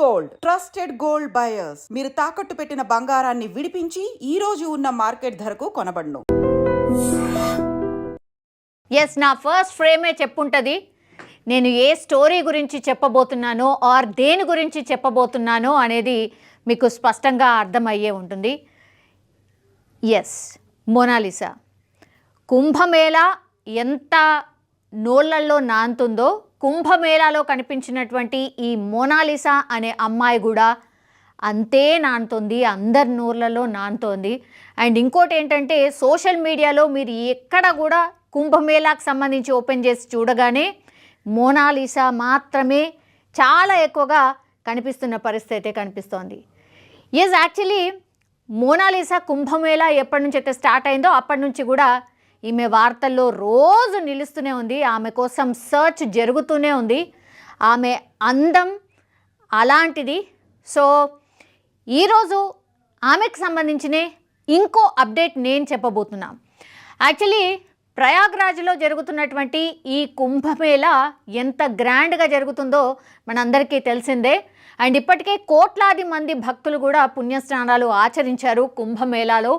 Gold. Trusted gold buyers. మీరు తాకట్టు పెట్టిన బంగారాన్ని విడిపించి ఈ రోజు ఉన్న మార్కెట్ ధరకు కొనబడును. ఎస్ నా ఫస్ట్ ఫ్రేమే చెప్పుంటుంది. నేను ఏ స్టోరీ గురించి చెప్పబోతున్నానో ఆర్ దేని గురించి చెప్పబోతున్నానో అనేది మీకు స్పష్టంగా అర్థమయ్యే ఉంటుంది. ఎస్ మోనాలిసా కుంభమేళ ఎంత నోళ్ళల్లో నాంతుందో కుంభమేళాలో కనిపించినటువంటి ఈ మోనాలిసా అనే అమ్మాయి కూడా అంతే నానుతుంది అందరి నూర్లలో నానుతోంది. అండ్ ఇంకోటి ఏంటంటే సోషల్ మీడియాలో మీరు ఎక్కడ కూడా కుంభమేళాకు సంబంధించి ఓపెన్ చేసి చూడగానే మోనాలిసా మాత్రమే చాలా ఎక్కువగా కనిపిస్తున్న పరిస్థితి అయితే కనిపిస్తోంది. ఎస్ యాక్చువల్లీ మోనాలిసా కుంభమేళా ఎప్పటి నుంచి అయితే స్టార్ట్ అయిందో అప్పటి నుంచి కూడా ఈమె వార్తల్లో రోజు నిలుస్తూనే ఉంది. ఆమె కోసం సర్చ్ జరుగుతూనే ఉంది. ఆమె అందం అలాంటిది. సో ఈరోజు ఆమెకు సంబంధించిన ఇంకో అప్డేట్ నేను చెప్పబోతున్నా. యాక్చువల్లీ ప్రయాగ్రాజ్లో జరుగుతున్నటువంటి ఈ కుంభమేళ ఎంత గ్రాండ్గా జరుగుతుందో మనందరికీ తెలిసిందే. అండ్ ఇప్పటికే కోట్లాది మంది భక్తులు కూడా పుణ్యస్నానాలు ఆచరించారు కుంభమేళాలో.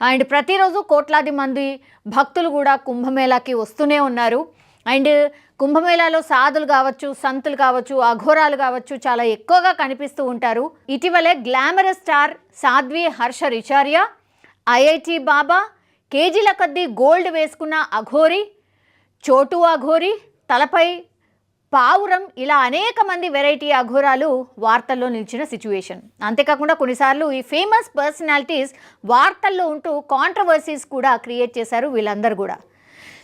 అండ్ ప్రతిరోజు కోట్లాది మంది భక్తులు కూడా కుంభమేళాకి వస్తూనే ఉన్నారు. అండ్ కుంభమేళాలో సాధులు కావచ్చు సంతులు కావచ్చు అఘోరాలు కావచ్చు చాలా ఎక్కువగా కనిపిస్తూ ఉంటారు. ఇటీవలే glamorous star Sadhvi Harsha Richharia IIT Baba కేజీల కొద్దీ గోల్డ్ వేసుకున్న అఘోరి చోటు అఘోరి తలపై పావురం ఇలా అనేక మంది వెరైటీ అఘోరాలు వార్తల్లో నిలిచిన సిచ్యువేషన్ అంతేకాకుండా కొన్నిసార్లు ఈ ఫేమస్ పర్సనాలిటీస్ వార్తల్లో ఉంటూ కాంట్రవర్సీస్ కూడా క్రియేట్ చేశారు వీళ్ళందరూ కూడా.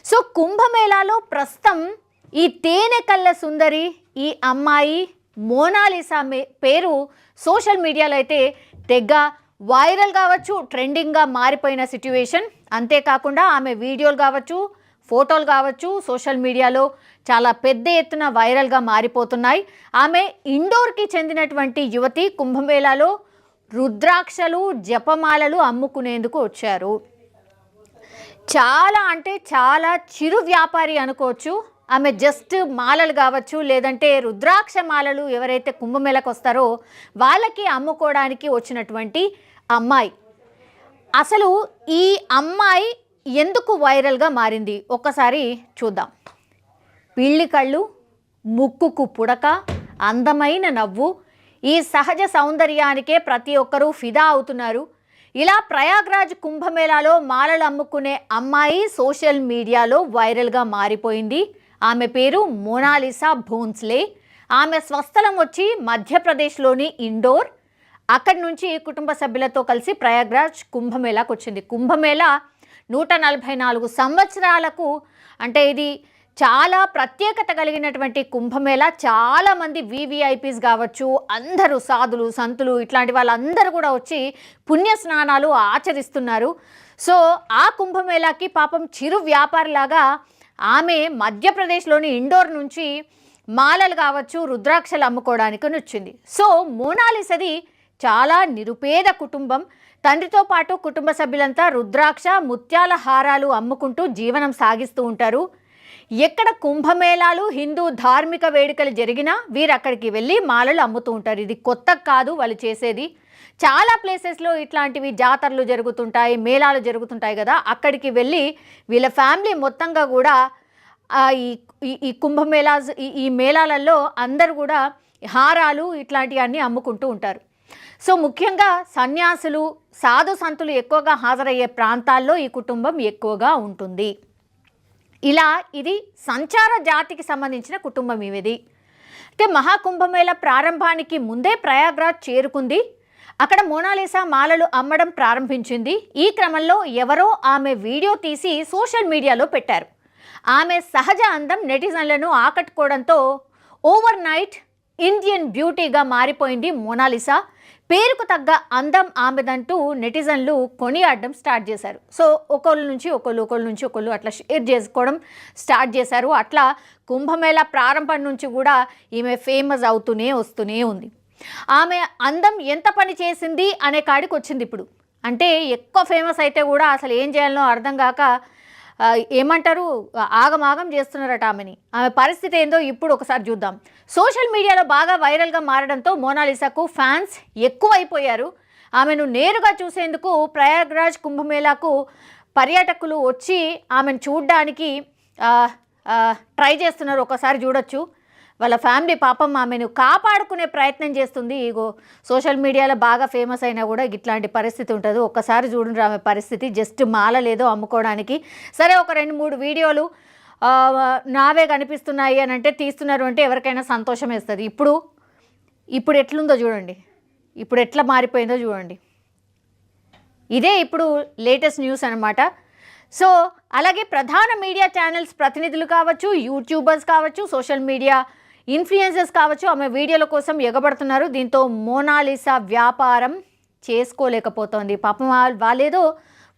సో కుంభమేళాలో ప్రస్తుతం ఈ తేనె కళ్ళ సుందరి ఈ అమ్మాయి మోనాలిసా పేరు సోషల్ మీడియాలో అయితే తెగ వైరల్ కావచ్చు ట్రెండింగ్గా మారిపోయిన సిట్యువేషన్ అంతేకాకుండా ఆమె వీడియోలు కావచ్చు ఫోటోలు కావచ్చు సోషల్ మీడియాలో చాలా పెద్ద ఎత్తున వైరల్గా మారిపోతున్నాయి. ఆమె ఇండోర్కి చెందినటువంటి యువతి కుంభమేళాలో రుద్రాక్షలు జపమాలలు అమ్ముకునేందుకు వచ్చారు. చాలా అంటే చాలా చిరు వ్యాపారి అనుకోవచ్చు. ఆమె జస్ట్ మాలలు కావచ్చు లేదంటే రుద్రాక్ష మాలలు ఎవరైతే కుంభమేళకు వస్తారో వాళ్ళకి అమ్ముకోవడానికి వచ్చినటువంటి అమ్మాయి. అసలు ఈ అమ్మాయి ఎందుకు వైరల్గా మారింది? ఒక్కసారి చూద్దాం. పిల్లి కళ్ళు ముక్కుకు పుడక అందమైన నవ్వు ఈ సహజ సౌందర్యానికే ప్రతి ఒక్కరూ ఫిదా అవుతున్నారు. ఇలా ప్రయాగ్రాజ్ కుంభమేళాలో మాలలు అమ్ముకునే అమ్మాయి సోషల్ మీడియాలో వైరల్గా మారిపోయింది. ఆమె పేరు మోనాలిసా భోన్స్లే ఆమె స్వస్థలం వచ్చి మధ్యప్రదేశ్లోని ఇండోర్. అక్కడి నుంచి కుటుంబ సభ్యులతో కలిసి ప్రయాగ్రాజ్ కుంభమేళాకు వచ్చింది కుంభమేళా నూట నలభై నాలుగు సంవత్సరాలకు అంటే ఇది చాలా ప్రత్యేకత కలిగినటువంటి కుంభమేళ. చాలామంది వివిఐపీస్ కావచ్చు అందరూ సాధులు సంతులు ఇట్లాంటి వాళ్ళందరూ కూడా వచ్చి పుణ్య స్నానాలు ఆచరిస్తున్నారు. సో ఆ కుంభమేళాకి పాపం చిరు వ్యాపారిలాగా ఆమె మధ్యప్రదేశ్లోని ఇండోర్ నుంచి మాలలు కావచ్చు రుద్రాక్షలు అమ్ముకోవడానికి వచ్చింది. సో మోనాలిసది చాలా నిరుపేద కుటుంబం. తండ్రితో పాటు కుటుంబ సభ్యులంతా రుద్రాక్ష ముత్యాల హారాలు అమ్ముకుంటూ జీవనం సాగిస్తూ ఉంటారు. ఎక్కడ కుంభమేళాలు హిందూ ధార్మిక వేడుకలు జరిగినా వీరు అక్కడికి వెళ్ళి మాలలు అమ్ముతూ ఉంటారు. ఇది కొత్త కాదు వాళ్ళు చేసేది. చాలా ప్లేసెస్లో ఇట్లాంటివి జాతరలు జరుగుతుంటాయి మేళాలు జరుగుతుంటాయి కదా అక్కడికి వెళ్ళి వీళ్ళ ఫ్యామిలీ మొత్తంగా కూడా ఈ ఈ- ఈ కుంభమేళాస్ ఈ ఈ మేళాలలో అందరూ కూడా హారాలు ఇట్లాంటివన్నీ అమ్ముకుంటూ ఉంటారు. సో ముఖ్యంగా సన్యాసులు సాధు సంతులు ఎక్కువగా హాజరయ్యే ప్రాంతాల్లో ఈ కుటుంబం ఎక్కువగా ఉంటుంది. ఇలా ఇది సంచార జాతికి సంబంధించిన కుటుంబం ఇవిది. అయితే మహాకుంభమేళ ప్రారంభానికి ముందే ప్రయాగ్రాజ్ చేరుకుంది. అక్కడ మోనాలిసా మాలలు అమ్మడం ప్రారంభించింది. ఈ క్రమంలో ఎవరో ఆమె వీడియో తీసి సోషల్ మీడియాలో పెట్టారు. ఆమె సహజ అందం నెటిజన్లను ఆకట్టుకోవడంతో ఓవర్ నైట్ ఇండియన్ బ్యూటీగా మారిపోయింది మోనాలిసా. పేరుకు తగ్గ అందం ఆమెదంటూ నెటిజన్లు కొనియాడడం స్టార్ట్ చేశారు. సో ఒకళ్ళ నుంచి ఒకళ్ళు ఒకళ్ళ నుంచి ఒకళ్ళు అట్లా షేర్ చేసుకోవడం స్టార్ట్ చేశారు. అట్లా కుంభమేళ ప్రారంభం నుంచి కూడా ఈమె ఫేమస్ అవుతూనే వస్తూనే ఉంది. ఆమె అందం ఎంత పని చేసింది అనే కాడికి వచ్చింది ఇప్పుడు. అంటే ఎక్కువ ఫేమస్ అయితే కూడా అసలు ఏం చేయాలనో అర్థం కాక ఏమంటారు? ఆగమాగం చేస్తున్నారట ఆమెని. ఆమె పరిస్థితి ఏందో ఇప్పుడు ఒకసారి చూద్దాం. సోషల్ మీడియాలో బాగా వైరల్గా మారడంతో మోనాలిసాకు ఫ్యాన్స్ ఎక్కువైపోయారు. ఆమెను నేరుగా చూసేందుకు ప్రయాగ్రాజ్ కుంభమేళాకు పర్యాటకులు వచ్చి ఆమెను చూడడానికి ట్రై చేస్తున్నారు. ఒకసారి చూడొచ్చు. వాళ్ళ ఫ్యామిలీ పాపం ఆమెను కాపాడుకునే ప్రయత్నం చేస్తుంది. ఇగో సోషల్ మీడియాలో బాగా ఫేమస్ అయినా కూడా ఇట్లాంటి పరిస్థితి ఉంటుంది. ఒక్కసారి చూడండి ఆమె పరిస్థితి. జస్ట్ మాల లేదో అమ్ముకోవడానికి. సరే ఒక రెండు మూడు వీడియోలు నావే కనిపిస్తున్నాయి అని అంటే తీస్తున్నారు అంటే ఎవరికైనా సంతోషం వేస్తుంది. ఇప్పుడు ఇప్పుడు ఎట్లుందో చూడండి. ఇప్పుడు ఎట్లా మారిపోయిందో చూడండి. ఇదే ఇప్పుడు లేటెస్ట్ న్యూస్ అనమాట సో అలాగే ప్రధాన మీడియా ఛానల్స్ ప్రతినిధులు కావచ్చు యూట్యూబర్స్ కావచ్చు సోషల్ మీడియా ఇన్ఫ్లుయెన్సర్స్ కావచ్చు ఆమె వీడియోల కోసం ఎగబడుతున్నారు. దీంతో మోనాలిసా వ్యాపారం చేసుకోలేకపోతోంది. పాపం వాళ్ళేదో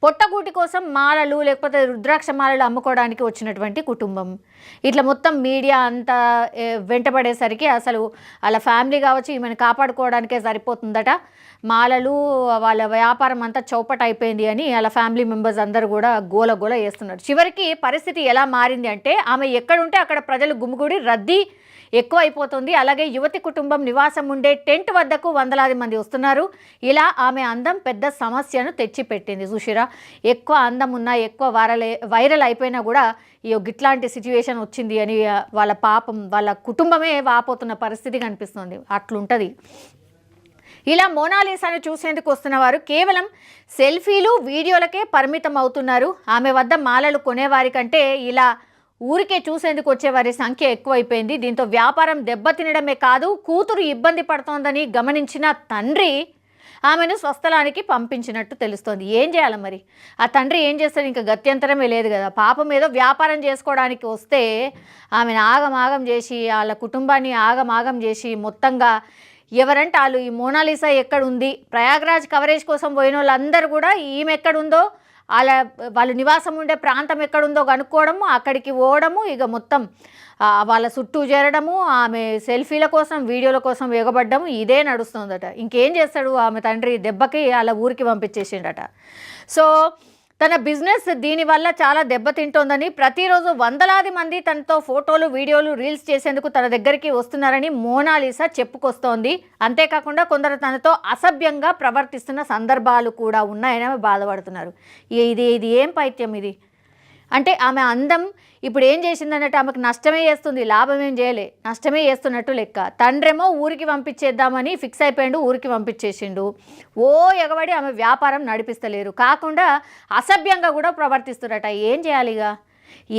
పొట్టగూటి కోసం మాలలు లేకపోతే రుద్రాక్ష మాలలు అమ్ముకోవడానికి వచ్చినటువంటి కుటుంబం. ఇట్లా మొత్తం మీడియా అంతా వెంటపడేసరికి వెంటబడేసరికి అసలు వాళ్ళ ఫ్యామిలీ కావచ్చు ఈమెను కాపాడుకోవడానికే సరిపోతుందట. మాలలు వాళ్ళ వ్యాపారం అంతా చౌపట్ అయిపోయింది అని వాళ్ళ ఫ్యామిలీ మెంబర్స్ అందరూ కూడా గోల గోల చేస్తున్నారు. చివరికి పరిస్థితి ఎలా మారింది అంటే ఆమె ఎక్కడుంటే అక్కడ ప్రజలు గుమిగూడి రద్దీ ఎక్కువైపోతుంది. అలాగే యువతి కుటుంబం నివాసం ఉండే టెంట్ వద్దకు వందలాది మంది వస్తున్నారు. ఇలా ఆమె అందం పెద్ద సమస్యను తెచ్చిపెట్టింది. సుషిరా ఎక్కువ అందం ఉన్నా ఎక్కువ వైరల్ వైరల్ అయిపోయినా కూడా ఈ గిట్లాంటి సిచ్యువేషన్ వచ్చింది అని వాళ్ళ పాపం వాళ్ళ కుటుంబమే వాపోతున్న పరిస్థితి కనిపిస్తుంది. అట్లుంటుంది. ఇలా మోనాలీసాను చూసేందుకు వస్తున్న వారు కేవలం సెల్ఫీలు వీడియోలకే పరిమితం అవుతున్నారు. ఆమె వద్ద మాలలు కొనేవారి కంటే ఇలా ఊరికే చూసేందుకు వచ్చేవారి సంఖ్య ఎక్కువైపోయింది. దీంతో వ్యాపారం దెబ్బతినడమే కాదు కూతురు ఇబ్బంది పడుతోందని గమనించిన తండ్రి ఆమెను స్వస్థలానికి పంపించినట్టు తెలుస్తోంది. ఏం చేయాలి మరి? ఆ తండ్రి ఏం చేస్తాడు? ఇంకా గత్యంతరమే లేదు కదా. పాపం ఏదో వ్యాపారం చేసుకోవడానికి వస్తే ఆమెను ఆగమాగం చేసి వాళ్ళ కుటుంబాన్ని ఆగమాగం చేసి మొత్తంగా ఎవరంటే వాళ్ళు ఈ మోనాలిసా ఎక్కడుంది? ప్రయాగ్రాజ్ కవరేజ్ కోసం పోయిన వాళ్ళందరూ కూడా ఈమె ఎక్కడుందో వాళ్ళ వాళ్ళ నివాసం ఉండే ప్రాంతం ఎక్కడుందో కనుక్కోవడము అక్కడికి పోవడము ఇక మొత్తం వాళ్ళ చుట్టూ చేరడము ఆమె సెల్ఫీల కోసం వీడియోల కోసం ఎగబడ్డము ఇదే నడుస్తుందట. ఇంకేం చేస్తాడు ఆమె తండ్రి దెబ్బకి వాళ్ళ ఊరికి పంపించేసిండట. సో తన బిజినెస్ దీనివల్ల చాలా దెబ్బతింటోందని ప్రతిరోజు వందలాది మంది తనతో ఫోటోలు వీడియోలు రీల్స్ చేసేందుకు తన దగ్గరికి వస్తున్నారని మోనాలిసా చెప్పుకొస్తోంది. అంతేకాకుండా కొందరు తనతో అసభ్యంగా ప్రవర్తిస్తున్న సందర్భాలు కూడా ఉన్నాయని బాధపడుతున్నారు. ఇది ఇది ఏం పైత్యం ఇది? అంటే ఆమె అందం ఇప్పుడు ఏం చేసిందన్నట్టు ఆమెకు నష్టమే చేస్తుంది లాభం ఏం చేయలే నష్టమే చేస్తున్నట్టు లెక్క. తండ్రేమో ఊరికి పంపించేద్దామని ఫిక్స్ అయిపోయిండు ఊరికి పంపించేసిండు. ఓ ఎగబడి ఆమె వ్యాపారం నడిపిస్తలేరు. కాకుండా అసభ్యంగా కూడా ప్రవర్తిస్తురట. ఏం చేయాలి ఇక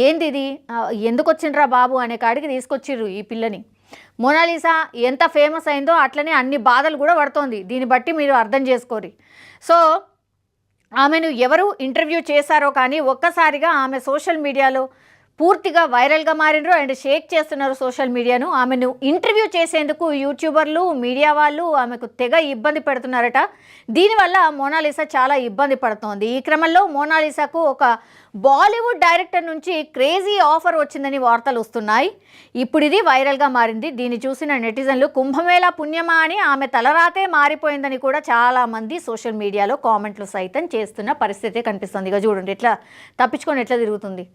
ఏంది ఇది? ఎందుకు వచ్చిండ్రా బాబు అనే కాడికి తీసుకొచ్చిర్రు ఈ పిల్లని. మొనాలిసా ఎంత ఫేమస్ అయిందో అట్లనే అన్ని బాధలు కూడా పడుతోంది. దీన్ని బట్టి మీరు అర్థం చేసుకోరి. సో ఆమెను ఎవరు ఇంటర్వ్యూ చేశారో కానీ ఒక్కసారిగా ఆమె సోషల్ మీడియాలో పూర్తిగా వైరల్గా మారినరు అండ్ షేక్ చేస్తున్నారు సోషల్ మీడియాను. ఆమెను ఇంటర్వ్యూ చేసేందుకు యూట్యూబర్లు మీడియా వాళ్ళు ఆమెకు తెగ ఇబ్బంది పెడుతున్నారట. దీనివల్ల మోనాలిసా చాలా ఇబ్బంది పడుతోంది. ఈ క్రమంలో మోనాలిసాకు ఒక బాలీవుడ్ డైరెక్టర్ నుంచి క్రేజీ ఆఫర్ వచ్చిందని వార్తలు వస్తున్నాయి. ఇప్పుడు ఇది వైరల్గా మారింది. దీన్ని చూసిన నెటిజన్లు కుంభమేళ పుణ్యమా అని ఆమె తలరాతే మారిపోయిందని కూడా చాలా మంది సోషల్ మీడియాలో కామెంట్లు సైతం చేస్తున్న పరిస్థితి కనిపిస్తుంది. ఇక చూడండి ఎట్లా తప్పించుకొని ఎట్లా తిరుగుతుంది?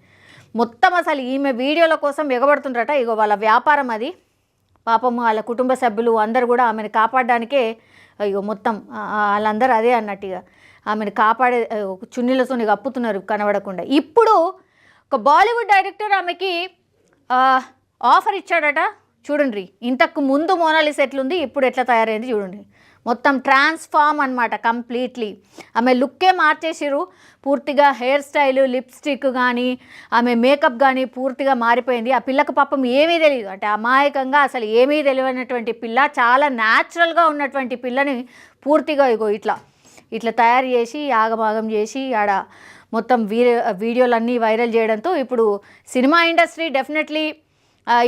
మొత్తం అసలు ఈమె వీడియోల కోసం ఎగబడుతుండ్రట. ఇగో వాళ్ళ వ్యాపారం అది. పాపం వాళ్ళ కుటుంబ సభ్యులు అందరు కూడా ఆమెను కాపాడడానికే అయ్యో మొత్తం వాళ్ళందరూ అదే అన్నట్టుగా ఆమెను కాపాడే ఆ, చున్నీలతో కప్పుతున్నారు కనబడకుండా. ఇప్పుడు ఒక బాలీవుడ్ డైరెక్టర్ ఆమెకి ఆఫర్ ఇచ్చాడట. చూడండి ఇంతకు ముందు మోనాలిస్ ఎట్లుంది ఇప్పుడు ఎట్లా తయారైంది చూడండి. మొత్తం ట్రాన్స్ఫార్మ్ అనమాట కంప్లీట్లీ ఆమె లుక్కే మార్చేసిరు పూర్తిగా హెయిర్ స్టైల్ లిప్స్టిక్ కానీ ఆమె మేకప్ కానీ పూర్తిగా మారిపోయింది. ఆ పిల్లకు పాపం ఏమీ తెలియదు అంటే అమాయకంగా అసలు ఏమీ తెలియనటువంటి పిల్ల చాలా న్యాచురల్గా ఉన్నటువంటి పిల్లని పూర్తిగా ఇగో ఇట్లా ఇట్లా తయారు చేసి ఆగమాగం చేసి ఆడ మొత్తం వీడియో వీడియోలన్నీ వైరల్ చేయడంతో ఇప్పుడు సినిమా ఇండస్ట్రీ డెఫినెట్లీ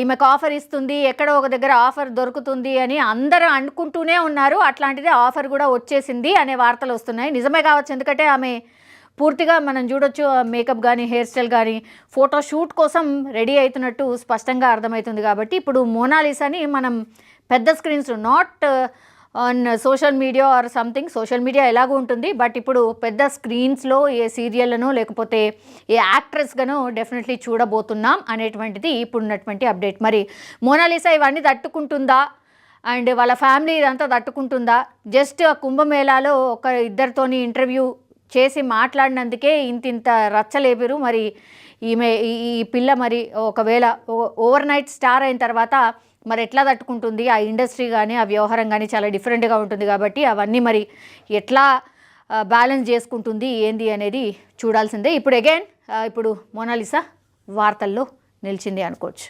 ఈమెకు ఆఫర్ ఇస్తుంది ఎక్కడో ఒక దగ్గర ఆఫర్ దొరుకుతుంది అని అందరూ అనుకుంటూనే ఉన్నారు. అట్లాంటిది ఆఫర్ కూడా వచ్చేసింది అనే వార్తలు వస్తున్నాయి. నిజమే కావచ్చు ఎందుకంటే ఆమె పూర్తిగా మనం చూడొచ్చు మేకప్ కానీ హెయిర్ స్టైల్ కానీ ఫోటో షూట్ కోసం రెడీ అవుతున్నట్టు స్పష్టంగా అర్థమవుతుంది. కాబట్టి ఇప్పుడు మోనాలిసాని మనం పెద్ద screens not on social media or something social media ఎలాగో ఉంటుంది. బట్ ఇప్పుడు పెద్ద స్క్రీన్స్లో ఏ సీరియల్ను లేకపోతే ఏ యాక్ట్రెస్గాను డెఫినెట్లీ చూడబోతున్నాం అనేటువంటిది ఇప్పుడు ఉన్నటువంటి అప్డేట్ మరి మోనాలిసా ఇవన్నీ తట్టుకుంటుందా? అండ్ వాళ్ళ ఫ్యామిలీ ఇదంతా తట్టుకుంటుందా? జస్ట్ ఆ కుంభమేళాలో ఒక ఇద్దరితోని ఇంటర్వ్యూ చేసి మాట్లాడినందుకే ఇంత ఇంత రచ్చలేపారు. మరి ఈమె ఈ ఈ పిల్ల మరి ఒకవేళ ఓవర్ నైట్ స్టార్ అయిన తర్వాత మరి ఎట్లా తట్టుకుంటుంది? ఆ ఇండస్ట్రీ కానీ ఆ వ్యవహారం కానీ చాలా డిఫరెంట్గా ఉంటుంది కాబట్టి అవన్నీ మరి ఎట్లా బ్యాలెన్స్ చేసుకుంటుంది ఏంది అనేది చూడాల్సిందే. ఇప్పుడు అగైన్ ఇప్పుడు మోనాలిసా వార్తల్లో నిలిచింది అనుకోవచ్చు.